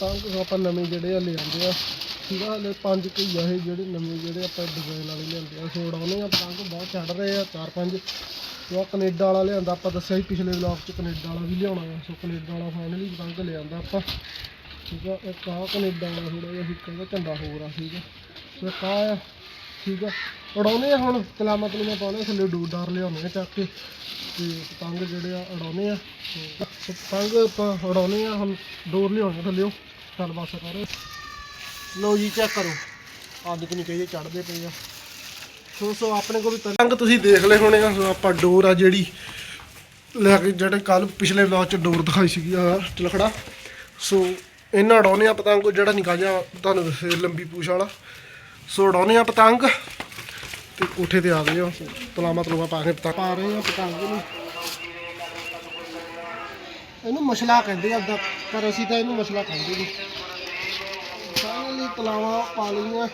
ਪਤੰਗ ਆਪਾਂ ਨਵੇਂ ਜਿਹੜੇ ਆ ਲਿਆਂਦੇ ਆ। ਠੀਕ ਆ, ਹਲੇ ਪੰਜ ਕਈ ਆ ਇਹ ਜਿਹੜੇ ਨਵੇਂ ਜਿਹੜੇ ਆਪਾਂ ਡਿਜ਼ਾਈਨ ਵਾਲੇ ਲਿਆਂਦੇ ਆ। ਸੋ ਉਡਾਉਣੇ ਆ ਪਤੰਗ ਬਹੁਤ ਚੜ ਰਹੇ ਆ, ਚਾਰ ਪੰਜ। ਉਹ ਕੈਨੇਡਾ ਵਾਲਾ ਲਿਆਂਦਾ, ਆਪਾਂ ਦੱਸਿਆ ਸੀ ਪਿਛਲੇ ਵਲੌਗ 'ਚ ਕੈਨੇਡਾ ਵਾਲਾ ਵੀ ਲਿਆਉਣਾ ਆ। ਸੋ ਕੈਨੇਡਾ ਵਾਲਾ ਫਾਈਨਲੀ ਪਤੰਗ ਲਿਆਂਦਾ ਆਪਾਂ। ਠੀਕ ਆ, ਇੱਕ ਆ ਕੈਨੇਡਾ ਵਾਲਾ ਥੋੜਾ ਜਿਹਾ ਹਿੱਕਾ ਦਾ ਝੰਡਾ ਹੋਰ ਆ, ਠੀਕ ਆ। ਸੋ ਇੱਕ ਆਹ ਆ ਠੀਕ ਆ। ਉਡਾਉਣੇ ਆ ਹੁਣ ਕਲਾਮਤ ਨੂੰ ਪਾਉਣੇ ਥੱਲੇ ਡੂਰ ਡਾਰ ਆ ਚੱਕ ਕੇ। ਤੇ ਪਤੰਗ ਜਿਹੜੇ ਆ ਉਡਾਉਣੇ ਆ। ਤੇ ਪਤੰਗ ਆਪਾਂ ਉਡਾਉਣੇ ਆ, ਹੁਣ ਡੋਰ ਲਿਆਉਣੇ ਥੱਲਿਓ। ਚੱਲ ਬਸ ਕਰੋ। ਲਓ ਜੀ ਚੈੱਕ ਕਰੋ। ਅੱਜ ਕਿ ਨਹੀਂ ਕਹੀਏ ਚੜਦੇ ਪਏ ਆ। ਸੋ ਸੋ, ਆਪਣੇ ਕੋਲ ਵੀ ਪਤੰਗ ਤੁਸੀਂ ਦੇਖ ਲਏ ਹੋਣੇ ਆ। ਸੋ, ਆਪਾਂ ਡੋਰ ਆ ਜਿਹੜੀ ਲੈ ਕੇ ਜਿਹੜੇ ਕੱਲ ਪਿਛਲੇ ਵਲੌਗ ਚ ਡੋਰ ਦਿਖਾਈ ਸੀਗੀ ਆ ਚਲਖੜਾ ਸੋ, ਇਹਨਾਂ ਉਡਾਉਣੇ ਆ ਪਤੰਗ ਜਿਹੜਾ ਨਿਕਾ ਜਾ ਤੁਹਾਨੂੰ ਦੱਸੇ ਲੰਬੀ ਪੂਛ ਵਾਲਾ। ਸੋ ਉਡਾਉਣੇ ਆ ਪਤੰਗ ਤੇ ਕੋਠੇ ਤੇ ਆ ਗਏ ਆ। ਤਲਾਮਾ ਤਲੂਮਾ ਪਾ ਕੇ ਪਤੰਗ ਪਾ ਰਹੇ ਆ ਪਤੰਗ ਨੂੰ। ਇਹਨੂੰ ਮਸਲਾ ਕਹਿੰਦੇ ਆ ਪਰ ਅਸੀਂ ਤਾਂ ਇਹਨੂੰ ਮਸਲਾ ਕਹਿੰਦੇ ਨਹੀਂ। ਫਾਈਨਲੀ ਤਲਾਵਾ ਪਾ ਲਈਆਂ।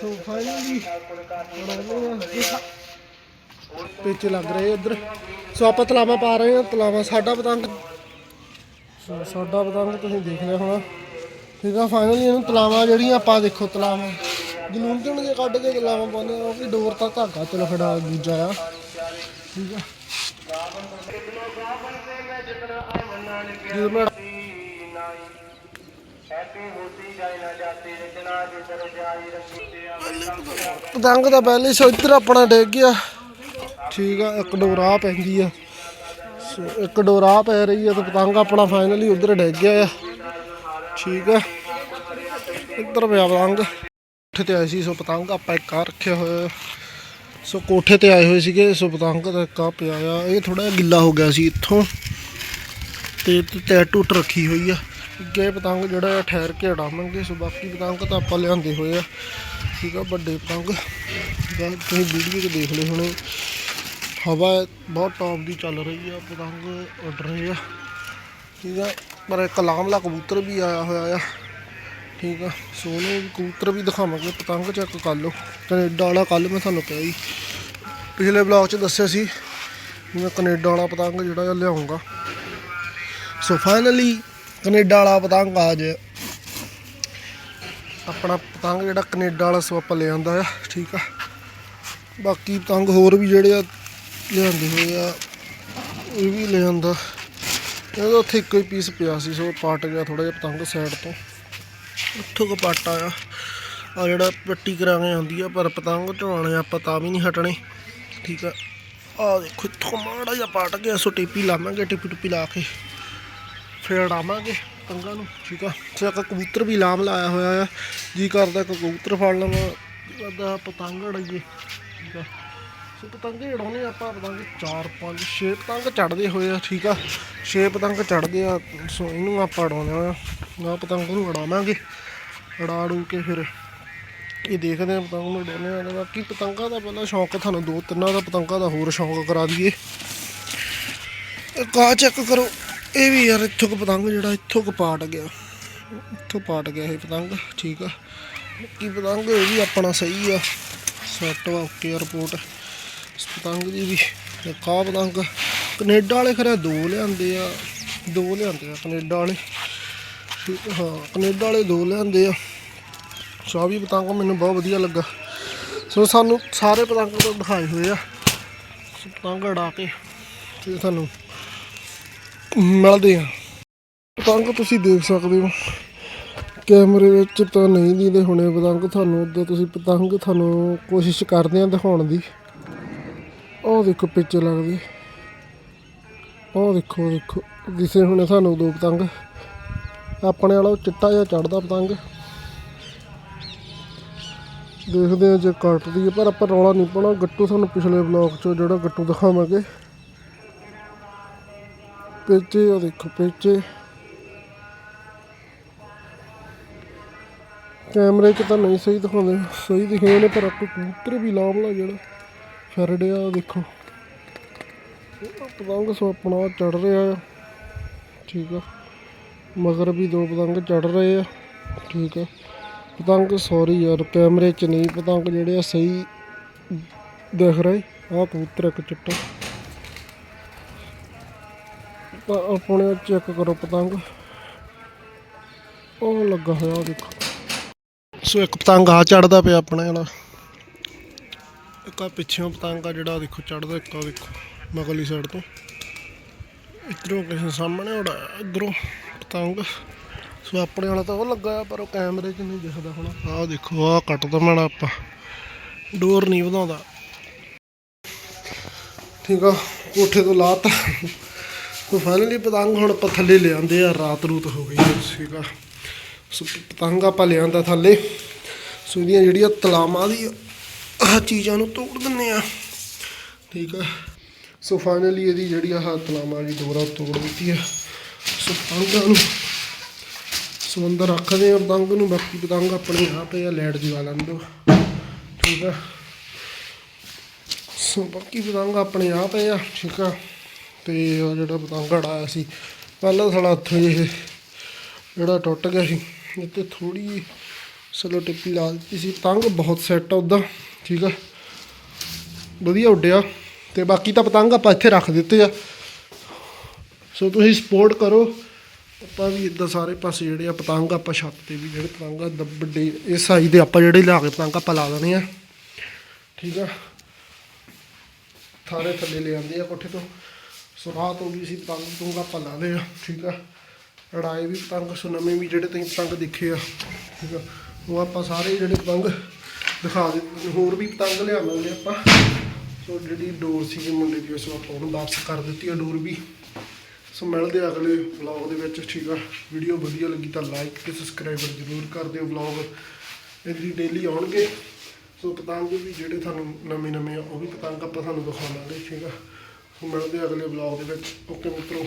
ਸੋ ਫਾਈਨਲੀ ਪਿੱਛੇ ਲੱਗ ਰਹੇ ਇੱਧਰ। ਸੋ ਆਪਾਂ ਤਲਾਵਾ ਪਾ ਰਹੇ ਹਾਂ ਤਲਾਵਾ ਸਾਡਾ ਪਤੰਗ। ਸੋ ਸਾਡਾ ਪਤੰਗ ਤੁਸੀਂ ਦੇਖ ਲਿਆ ਹੋਣਾ। ਠੀਕ ਆ ਫਾਈਨਲੀ ਇਹਨੂੰ ਤਲਾਵਾ ਜਿਹੜੀਆਂ ਆਪਾਂ ਦੇਖੋ ਤਲਾਵਾ। ਜਲੂਨ ਜਣ ਜੇ ਕੱਢ ਕੇ ਤਲਾਵਾ ਪਾਉਂਦੇ ਆ ਉਹ ਵੀ ਡੋਰ ਤਾਂ ਧਾਗਾ ਚਲੋ ਖੜਾ ਦੂਜਾ ਆ। ਠੀਕ ਆ। ਜਦੋਂ ਮੈਂ ਪਤੰਗ ਦਾ ਪਹਿਲੇ ਸੋ ਇੱਧਰ ਆਪਣਾ ਡਿੱਗ ਗਿਆ। ਠੀਕ ਆ ਇੱਕ ਡੋਰਾ ਪੈਂਦੀ ਆ। ਸੋ ਇੱਕ ਡੋਰਾ ਪੈ ਰਹੀ ਆ ਤੇ ਪਤੰਗ ਆਪਣਾ ਫਾਈਨਲੀ ਉਧਰ ਡਿੱਗ ਗਿਆ ਆ। ਠੀਕ ਆ। ਇੱਧਰ ਪਿਆ ਪਤੰਗ। ਕੋਠੇ ਤੇ ਆਏ ਸੀ, ਸੋ ਪਤੰਗ ਆਪਾਂ ਇੱਕ ਆ ਰੱਖਿਆ ਹੋਇਆ। ਸੋ ਕੋਠੇ ਤੇ ਆਏ ਹੋਏ ਸੀਗੇ, ਸੋ ਪਤੰਗ ਦਾ ਇੱਕ ਆ ਪਿਆ ਆ। ਇਹ ਥੋੜਾ ਜਿਹਾ ਗਿੱਲਾ ਹੋ ਗਿਆ ਸੀ ਇੱਥੋਂ। ਤੇ ਤੇ ਟੁੱਟ ਰੱਖੀ ਹੋਈ ਆ। ਅੱਗੇ ਪਤੰਗ ਜਿਹੜਾ ਆ, ਠਹਿਰ ਕੇ ਉਡਾਵਾਂਗੇ ਸੋ ਬਾਕੀ ਪਤੰਗ ਤਾਂ ਆਪਾਂ ਲਿਆਂਦੇ ਹੋਏ ਆ। ਠੀਕ ਆ, ਵੱਡੇ ਪਤੰਗ। ਜਾਂ ਤੁਸੀਂ ਵੀਡੀਓ 'ਚ ਦੇਖ ਲਏ ਹੋਣੇ। ਹਵਾ ਬਹੁਤ ਟੌਪ ਦੀ ਚੱਲ ਰਹੀ ਆ, ਪਤੰਗ ਉੱਡ ਰਹੇ ਆ। ਠੀਕ ਆ, ਪਰ ਇੱਕ ਲਾਮਲਾ ਕਬੂਤਰ ਵੀ ਆਇਆ ਹੋਇਆ ਆ। ਠੀਕ ਆ, ਸੋਨੇ ਕਬੂਤਰ ਵੀ ਦਿਖਾਵਾਂਗੇ, ਪਤੰਗ ਚੈੱਕ ਕਰ ਲਓ। ਕੈਨੇਡਾ ਵਾਲਾ ਕੱਲ ਮੈਂ ਤੁਹਾਨੂੰ ਕਿਹਾ ਜੀ ਪਿਛਲੇ ਵਲੌਗ 'ਚ ਦੱਸਿਆ ਸੀ, ਮੈਂ ਕੈਨੇਡਾ ਵਾਲਾ ਪਤੰਗ ਜਿਹੜਾ ਆ ਲਿਆਉਂਗਾ। ਸੋ ਫਾਈਨਲੀ ਕੈਨੇਡਾ ਵਾਲਾ ਪਤੰਗ ਆ ਜੇ ਆਪਣਾ ਪਤੰਗ ਜਿਹੜਾ ਕੈਨੇਡਾ ਵਾਲਾ ਸੋ ਆਪਾਂ ਲੈ ਆ, ਠੀਕ ਆ। ਬਾਕੀ ਪਤੰਗ ਹੋਰ ਵੀ ਜਿਹੜੇ ਆ ਲਿਆਂਦੇ ਹੋਏ ਆ, ਇਹ ਵੀ ਲੈ ਇਹਦਾ ਉੱਥੇ ਇੱਕੋ ਹੀ ਪੀਸ ਪਿਆ ਸੀ, ਸੋ ਪਾਟ ਗਿਆ ਥੋੜਾ ਜਿਹਾ ਪਤੰਗ ਸਾਈਡ ਤੋਂ। ਉੱਥੋਂ ਕੋ ਪੱਟ ਆਇਆ। ਆ ਜਿਹੜਾ ਪੱਟੀ ਕਰਾ ਕੇ ਆਉਂਦੀ ਆ, ਪਰ ਪਤੰਗ ਢਵਾਣੇ ਆਪਾਂ ਤਾਂ ਵੀ ਨਹੀਂ ਹਟਣੇ। ਠੀਕ ਆ। ਆ ਦੇਖੋ, ਇੱਥੋਂ ਮਾੜਾ ਜਿਹਾ ਪੱਟ ਗਿਆ, ਸੋ ਟੇਪੀ ਲਾਵਾਂਗੇ, ਟੇਪੀ ਟੁਪੀ ਲਾ ਕੇ। ਫੇਰ ਉਡਾਵਾਂਗੇ ਪਤੰਗਾਂ ਨੂੰ, ਠੀਕ ਆ। ਤੇ ਇੱਕ ਕਬੂਤਰ ਵੀ ਲਾਮ ਲਾਇਆ ਹੋਇਆ ਆ। ਜੀ ਕਰਦਾ ਇੱਕ ਕਬੂਤਰ ਫੜ ਲਵਾਂ, ਜੀ ਪਤੰਗ ਉਡਾਈਏ ਠੀਕ ਆ। ਸੋ ਪਤੰਗ ਹੀ ਉਡਾਉਣੇ ਆਪਾਂ ਪਤੰਗ 4 5 6 ਪਤੰਗ ਚੜਦੇ ਹੋਏ ਆ, ਠੀਕ ਆ? 6 ਪਤੰਗ ਚੜਦੇ ਆ, ਸੋ ਇਹਨੂੰ ਆਪਾਂ ਉਡਾਉਣੇ ਆ ਨਾ ਪਤੰਗ ਨੂੰ ਉਡਾਵਾਂਗੇ ਉਡਾ ਉਡੂ ਕੇ ਫਿਰ ਇਹ ਦੇਖਦੇ ਆ ਪਤੰਗ ਨੂੰ ਉਡਾਉਣੇ ਆ ਬਾਕੀ ਪਤੰਗਾਂ ਦਾ ਪਹਿਲਾਂ ਸ਼ੌਂਕ ਤੁਹਾਨੂੰ ਦੋ ਤਿੰਨਾਂ ਦਾ ਪਤੰਗਾਂ ਦਾ ਹੋਰ ਸ਼ੌਂਕ ਕਰਾ ਦਈਏ ਇੱਕ ਚੈੱਕ ਕਰੋ, ਇਹ ਵੀ ਯਾਰ ਇੱਥੋਂ ਕੁ ਪਤੰਗ ਜਿਹੜਾ ਇੱਥੋਂ ਕੁ ਪਾਟ ਗਿਆ। ਇੱਥੋਂ ਪਾਟ ਗਿਆ ਇਹ ਪਤੰਗ, ਠੀਕ ਆ? ਕੀ ਪਤੰਗ, ਇਹ ਵੀ ਆਪਣਾ ਸਹੀ ਆ। ਸੈੱਟ ਵਾ, ਓਕੇ ਰਿਪੋਰਟ ਇਸ ਪਤੰਗ ਦੀ ਵੀ ਇੱਕ ਪਤੰਗ। ਕੈਨੇਡਾ ਵਾਲੇ ਖਰੇ ਦੋ ਲਿਆਂਦੇ ਆ ਦੋ ਲਿਆਂਦੇ ਆ ਕੈਨੇਡਾ ਵਾਲੇ। ਠੀਕ ਆ, ਹਾਂ ਕੈਨੇਡਾ ਵਾਲੇ ਦੋ ਲਿਆਂਦੇ ਆ। ਸੋ ਵੀ ਪਤੰਗ ਮੈਨੂੰ ਬਹੁਤ ਵਧੀਆ ਲੱਗਾ। ਸੋ ਸਾਨੂੰ ਸਾਰੇ ਪਤੰਗ ਤੋਂ ਦਿਖਾਏ ਹੋਏ ਆ। ਪਤੰਗ ਉਡਾ ਕੇ ਤੇ ਤੁਹਾਨੂੰ ਮਿਲਦੇ ਆ। ਪਤੰਗ ਤੁਸੀਂ ਦੇਖ ਸਕਦੇ ਹੋ। ਕੈਮਰੇ ਵਿੱਚ ਤਾਂ ਨਹੀਂ ਦਿਖਦੇ ਹੋਣੇ ਪਤੰਗ। ਤੁਹਾਨੂੰ ਉਦੋਂ ਤੁਸੀਂ ਪਤੰਗ ਤੁਹਾਨੂੰ ਕੋਸ਼ਿਸ਼ ਕਰਦੇ ਆ ਦਿਖਾਉਣ ਦੀ। ਉਹ ਦੇਖੋ ਪਿੱਛੇ ਲੱਗਦੇ। ਉਹ ਦੇਖੋ ਦੇਖੋ। ਦਿਸੇ ਹੋਣੇ ਸਾਨੂੰ ਦੋ ਪਤੰਗ। ਆਪਣੇ ਵਾਲਾ ਚਿੱਟਾ ਜਿਹਾ ਚੜਦਾ ਪਤੰਗ। ਦੇਖਦੇ ਆ ਜੇ ਕੱਟਦੀ ਹੈ, ਪਰ ਆਪਾਂ ਰੌਲਾ ਨਹੀਂ ਪਾਉਣਾ। ਗੱਟੂ ਤੁਹਾਨੂੰ ਪਿਛਲੇ ਵਲੌਗ 'ਚੋਂ ਜਿਹੜਾ ਗੱਟੂ ਦਿਖਾਵਾਂਗੇ। ਪੇਚੇ ਉਹ ਦੇਖੋ ਪੇਚੇ। ਕੈਮਰੇ 'ਚ ਤਾਂ ਨਹੀਂ ਸਹੀ ਦਿਖਾਉਂਦੇ। ਸਹੀ ਦਿਖੇ ਨੇ, ਪਰ ਆਪਾਂ ਕਬੂਤਰ ਵੀ ਲਾਮਲਾ ਜਿਹੜਾ। ਫਰੜਿਆ ਦੇਖੋ। ਪਤੰਗ ਸੋ ਆਪਣਾ ਚੜ ਰਿਹਾ ਆ। ਠੀਕ ਆ। ਮਗਰ ਵੀ ਦੋ ਪਤੰਗ ਚੜ ਰਹੇ ਆ। ਠੀਕ ਆ। ਪਤੰਗ ਸੌਰੀ ਯਾਰ, ਕੈਮਰੇ 'ਚ ਨਹੀਂ, ਪਤੰਗ ਜਿਹੜੇ ਆ ਸਹੀ ਦਿਖ ਰਹੇ। ਆ ਕਬੂਤਰ ਇੱਕ ਚਿੱਟਾ। ਤਾਂ ਆਪਣੇ ਚੈੱਕ ਕਰੋ ਪਤੰਗ। ਉਹ ਲੱਗਾ ਹੋਇਆ ਉਹ ਦੇਖੋ। ਸੋ ਇੱਕ ਪਤੰਗ ਆ ਚੜਦਾ ਪਿਆ ਆਪਣੇ ਵਾਲਾ ਇੱਕ ਆ ਪਿੱਛੋਂ ਪਤੰਗ ਆ ਜਿਹੜਾ ਦੇਖੋ ਚੜਦਾ ਇੱਕ ਆ ਦੇਖੋ ਮਗਲੀ ਸਾਈਡ ਤੋਂ। ਇਧਰੋਂ ਕਿਸੇ ਸਾਹਮਣੇ ਉਡਾਇਆ ਇਧਰੋਂ ਪਤੰਗ। ਸੋ ਆਪਣੇ ਵਾਲਾ ਤਾਂ ਉਹ ਲੱਗਾ ਪਰ ਉਹ ਕੈਮਰੇ 'ਚ ਨਹੀਂ ਦਿਖਦਾ ਹੁਣ। ਆਹ ਦੇਖੋ ਆਹ ਕੱਟਦਾ ਮੈਣਾ ਆਪਾਂ। ਡੋਰ ਨਹੀਂ ਵਧਾਉਂਦਾ। ਠੀਕ ਆ ਕੋਠੇ ਤੋਂ ਲਾਤਾ। ਸੋ ਫਾਈਨਲੀ ਪਤੰਗ ਹੁਣ ਆਪਾਂ ਥੱਲੇ ਲਿਆਂਦੇ ਆ ਰਾਤ ਰੂਤ ਹੋ ਗਈ ਹੈ, ਠੀਕ ਆ। ਸੋ ਪਤੰਗ ਆਪਾਂ ਲਿਆਂਦਾ ਥੱਲੇ। ਸੋ ਇਹਦੀਆਂ ਜਿਹੜੀਆਂ ਤਲਾਮਾਂ ਦੀ ਆਹ ਚੀਜ਼ਾਂ ਨੂੰ ਤੋੜ ਦਿੰਨੇ ਆ। ਠੀਕ ਆ। ਸੋ ਫਾਈਨਲੀ ਇਹਦੀ ਜਿਹੜੀ ਆਹ ਤਲਾਮਾਂ ਦੀ ਡੋਰਾ ਤੋੜ ਦਿੱਤੀ ਆ। ਸੋ ਪਤੰਗਾਂ ਨੂੰ ਸੋ ਅੰਦਰ ਰੱਖਦੇ ਆ, ਪਤੰਗ ਨੂੰ। ਬਾਕੀ ਪਤੰਗ ਆਪਣੇ ਆਪ ਹੀ ਲੈਟ ਲਾਈਟ ਜਗਾ ਲੈਂਦੇ ਠੀਕ ਆ। ਸੋ ਬਾਕੀ ਪਤੰਗ ਆਪਣੇ ਆਪ ਆ, ਠੀਕ ਆ। ਤੇ ਉਹ ਜਿਹੜਾ ਪਤੰਗ ਅੜਾਇਆ ਸੀ, ਪਹਿਲਾਂ ਸਾਡਾ ਹੱਥ ਇਹ ਜਿਹੜਾ ਟੁੱਟ ਗਿਆ ਸੀ, ਇੱਥੇ ਥੋੜੀ ਸਲੋ ਟਿੱਪੀ ਲਾ ਦਿੱਤੀ ਸੀ। ਪਤੰਗ ਬਹੁਤ ਸੈੱਟ ਆ ਉੱਦਾਂ ਠੀਕ ਆ। ਵਧੀਆ ਉੱਡਿਆ। ਤੇ ਬਾਕੀ ਤਾਂ ਪਤੰਗ ਆਪਾਂ ਇੱਥੇ ਰੱਖ ਦਿੱਤੇ ਆ। ਸੋ ਤੁਸੀਂ ਸਪੋਰਟ ਕਰੋ। ਆਪਾਂ ਵੀ ਇਦਾਂ ਸਾਰੇ ਪਾਸੇ ਜਿਹੜੇ ਆ ਪਤੰਗ ਆਪਾਂ ਛੱਤ ਤੇ ਵੀ ਜਿਹੜੇ ਪਤੰਗ ਆ, ਦ- ਵੱਡੇ ਇਸ ਸਾਈਜ਼ ਦੇ ਆਪਾਂ ਜਿਹੜੇ ਲਿਆ ਕੇ ਪਤੰਗ ਆਪਾਂ ਲਾ ਦੇਣੇ ਆ। ਠੀਕ ਆ। ਥਾਰੇ ਥੱਲੇ ਲੈ ਆਂਦੇ ਆ ਕੋਠੇ ਤੋਂ। ਸੋ ਰਾਤ ਹੋ ਗਈ ਸੀ ਪਤੰਗ ਪਤੰਗ ਆਪਾਂ ਲਾ ਲਏ ਆ। ਠੀਕ ਆ। ਲੜਾਈ ਵੀ ਪਤੰਗ, ਸੋ ਵੀ ਜਿਹੜੇ ਤੁਸੀਂ ਪਤੰਗ ਦੇਖੇ ਆ। ਠੀਕ ਆ। ਉਹ ਆਪਾਂ ਸਾਰੇ ਜਿਹੜੇ ਪਤੰਗ ਦਿਖਾ ਦਿੱਤੇ ਹੋਰ ਵੀ ਪਤੰਗ ਲਿਆਵਾਂਗੇ ਆਪਾਂ। ਸੋ ਜਿਹੜੀ ਡੋਰ ਸੀਗੀ ਮੁੰਡੇ ਦੀ ਸੋ ਆਪਾਂ ਉਹਨੂੰ ਵਾਪਸ ਕਰ ਦਿੱਤੀ ਆ ਡੋਰ ਵੀ। ਸੋ ਮਿਲਦੇ ਆ ਅਗਲੇ ਵਲੌਗ ਦੇ ਵਿੱਚ, ਠੀਕ ਆ? ਵੀਡੀਓ ਵਧੀਆ ਲੱਗੀ ਤਾਂ ਲਾਈਕ ਤੇ ਸਬਸਕ੍ਰਾਈਬਰ ਜ਼ਰੂਰ ਕਰ ਦਿਓ ਵਲੌਗ ਇਹਦੀ ਡੇਲੀ ਆਉਣਗੇ। ਸੋ ਪਤੰਗ ਵੀ ਜਿਹੜੇ ਤੁਹਾਨੂੰ ਨਵੇਂ ਨਵੇਂ ਆ, ਉਹ ਵੀ ਪਤੰਗ ਆਪਾਂ ਤੁਹਾਨੂੰ ਦਿਖਾਵਾਂਗੇ, ਠੀਕ ਆ? ਸੋ ਮਿਲਦੇ ਆ ਅਗਲੇ ਵਲੌਗ ਦੇ ਵਿੱਚ। ਓਕੇ ਮਿੱਤਰੋ।